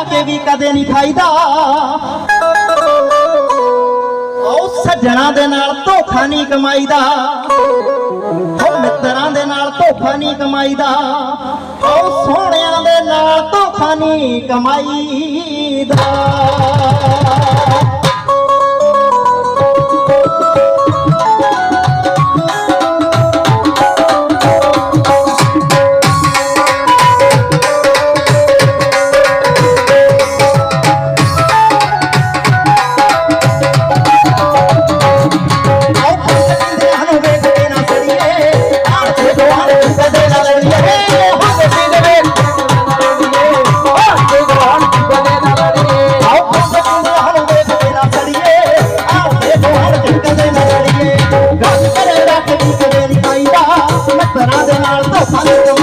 ਜਾ ਕੇ ਵੀ ਕਦੇ ਨਹੀਂ ਖਾਈਦਾ। ਉਹ ਸੱਜਣਾ ਦੇ ਨਾਲ ਧੋਖਾ ਨਹੀਂ ਕਮਾਈਦਾ। ਉਹ ਮਿੱਤਰਾਂ ਦੇ ਨਾਲ ਧੋਖਾ ਨਹੀਂ ਕਮਾਈਦਾ। ਉਹ ਸੋਹਣਿਆਂ ਦੇ ਨਾਲ ਧੋਖਾ ਨਹੀਂ ਕਮਾਈਦਾ। 咱 那点老道盘子。